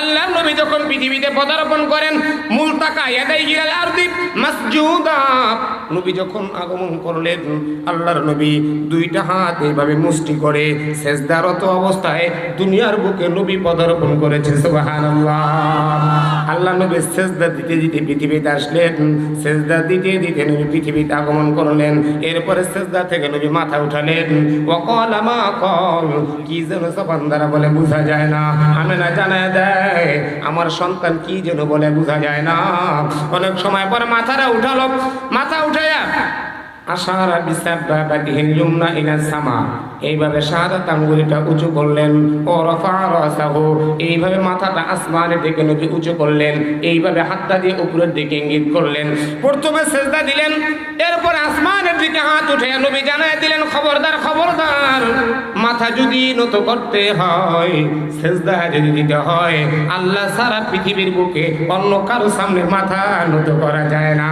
আল্লাহ নবী যখন পৃথিবীতে পদার্পণ করেন, মূল তাকা এদাই গিরাল আরদি, মাসজুদা। নবী যখন আগমন করলেন, আল্লাহর নবী দুইটা হাত এইভাবে মুষ্টি করে সেজদারত অবস্থায় দুনিয়ার বুকে নবী পদার্পণ করেছে সুবহানাল্লাহ। আল্লাহ নবী সেজদা দিতে দিতে পৃথিবীতে আসলেন, সেজদা দিতে দিতে নবী পৃথিবীতে আগমন করলেন, এরপরে সেজদা থেকে নবী মাথা উঠালেন। অকল মা কল, কি যেন সবান দ্বারা বলে বোঝা যায় না। আমি না জানায় দেয়, আমার সন্তান কি যেন বলে বোঝা যায় না। অনেক সময় পরে মাথাটা উঠালো, মাথা উঠাইয়া আশারা বিসাবাতিহিল ইউমনা ইলা সামা। এইভাবে শাহাদাত আঙ্গুলিটা উঁচু করলেন। ও রফা রাসাহু, এইভাবে মাথাটা আসমানের দিকে নবী উঁচু করলেন। এইভাবে হাতটা দিয়ে উপরের দিকে ইঙ্গিত করলেন। প্রথমে সেজদা দিলেন। এরপর আসমানের দিকে হাত উঠে নবী জানায় দিলেন, খবরদার খবরদার, মাথা যদি নত করতে হয়, সেজদা যদি দিতে হয়, আল্লাহ সারা পৃথিবীর বুকে অন্য কারও সামনে মাথা নত করা যায় না।